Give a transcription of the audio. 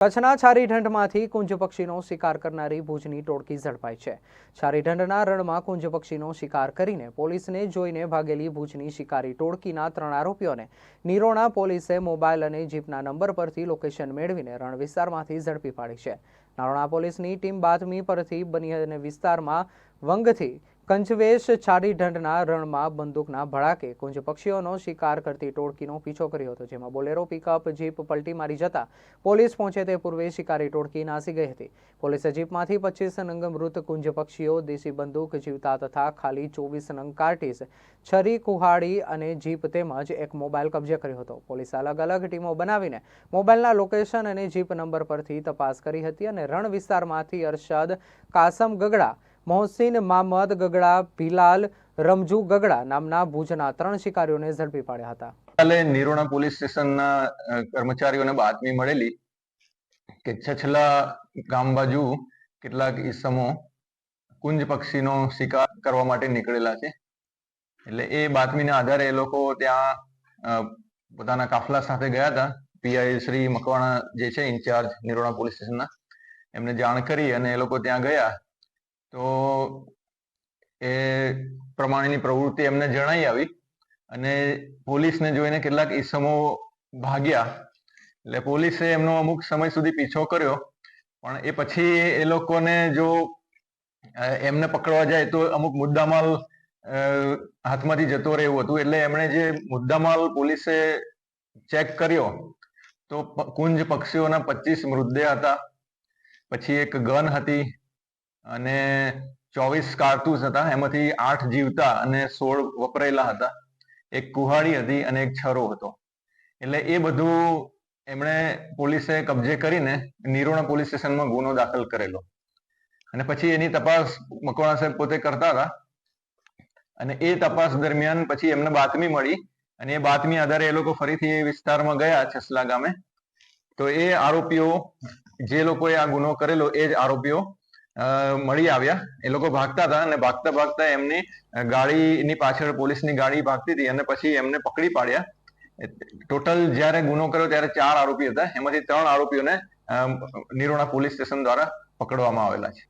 કચ્છના છારીઢંઢમાંથી કુંજ પક્ષીનો શિકાર કરનારી ભુજની ટોળકી ઝડપાઈ છે. છારીઢંઢના રણમાં કુંજ પક્ષીનો શિકાર કરીને પોલીસને જોઈને ભાગેલી ભુજની શિકારી ટોળકીના ત્રણ આરોપીઓને નિરોણા પોલીસે મોબાઈલ અને જીપના નંબર પરથી લોકેશન મેળવીને રણ વિસ્તારમાંથી ઝડપી પાડી છે. નારોણા પોલીસની ટીમ બાતમી પરથી બની અને વિસ્તારમાં વંગથી કંચવેશ છારીઢંઢના રણમાં બંદૂકના ભડાકે કુંજ પક્ષીઓનો શિકાર કરતી ટોળકીનો પીછો કર્યો હતો, જેમાં બોલેરો પિકઅપ જીપ પલટી મારી જતા પોલીસ પહોંચે તે પૂર્વે શિકારી ટોળકી નાસી ગઈ હતી. પોલીસે જીપમાંથી પચીસ નંગ મૃત કુંજ પક્ષીઓ, દેશી બંદૂક જીવતા તથા ખાલી ચોવીસ નંગ કાર્ટીસ, છરી, કુહાડી અને જીપ તેમજ એક મોબાઈલ કબજે કર્યો હતો. પોલીસે અલગ અલગ ટીમો બનાવીને મોબાઈલના લોકેશન અને જીપ નંબર પરથી તપાસ કરી હતી અને રણ વિસ્તારમાંથી અરશદ કાસમ ગગડા મોહસિન મામદ ગગડા, ભીલાલ રમજુ ગગડા નામના ભુજના ત્રણ શિકારીઓને ઝડપી પાડ્યા હતા. કાલે નિરોણા પોલીસ સ્ટેશનના કર્મચારીઓને બાતમી મળેલી કે છછલા ગામ બાજુ કેટલાક ઈસમો કુંજ પક્ષીનો શિકાર કરવા માટે નીકળેલા છે. એટલે એ બાતમીના આધારે એ લોકો ત્યાં પોતાના કાફલા સાથે ગયા હતા. પીઆઈ શ્રી મકવાણા જે છે, ઇન્ચાર્જ નિરોણા પોલીસ સ્ટેશનના, એમને જાણ કરી અને એ લોકો ત્યાં ગયા. તો એ પ્રમાણેની પ્રવૃત્તિ એમને જણાઈ આવી અને પોલીસને જોઈને કેટલાક ઈસમો ભાગ્યા. એટલે પોલીસે એમનો અમુક સમય સુધી પીછો કર્યો, પણ એ પછી એ લોકોને જો એમને પકડવા જાય તો અમુક મુદ્દામાલ હાથમાંથી જતો રહેવું હતું. એટલે એમણે જે મુદ્દામાલ પોલીસે ચેક કર્યો, તો કુંજ પક્ષીઓના પચીસ મૃતદેહ હતા. પછી એક ગન હતી. અને ચોવીસ કારતૂસ હતા. એમાંથી આઠ જીવતા અને સોળ વપરાયેલા હતા. એક કુહાડી હતી અને એક છરો હતો. એટલે એ બધું એમણે પોલીસે કબજે કરીને નિરોણા પોલીસ સ્ટેશનમાં ગુનો દાખલ કરેલો. અને પછી એની તપાસ મકવાણા સાહેબ પોતે કરતા હતા. અને એ તપાસ દરમિયાન પછી એમને બાતમી મળી. અને એ બાતમી આધારે એ લોકો ફરીથી એ વિસ્તારમાં ગયા છસલા ગામે. તો એ આરોપીઓ જે લોકોએ આ ગુનો કરેલો એ જ આરોપીઓ મળી આવ્યા. એ લોકો ભાગતા હતા અને ભાગતા ભાગતા એમની ગાડીની પાછળ, પોલીસની ગાડી ભાગતી હતી અને પછી એમને પકડી પાડ્યા. ટોટલ જ્યારે ગુનો કર્યો ત્યારે ચાર આરોપી હતા. એમાંથી ત્રણ આરોપીઓને નિરોણા પોલીસ સ્ટેશન દ્વારા પકડવામાં આવેલા છે.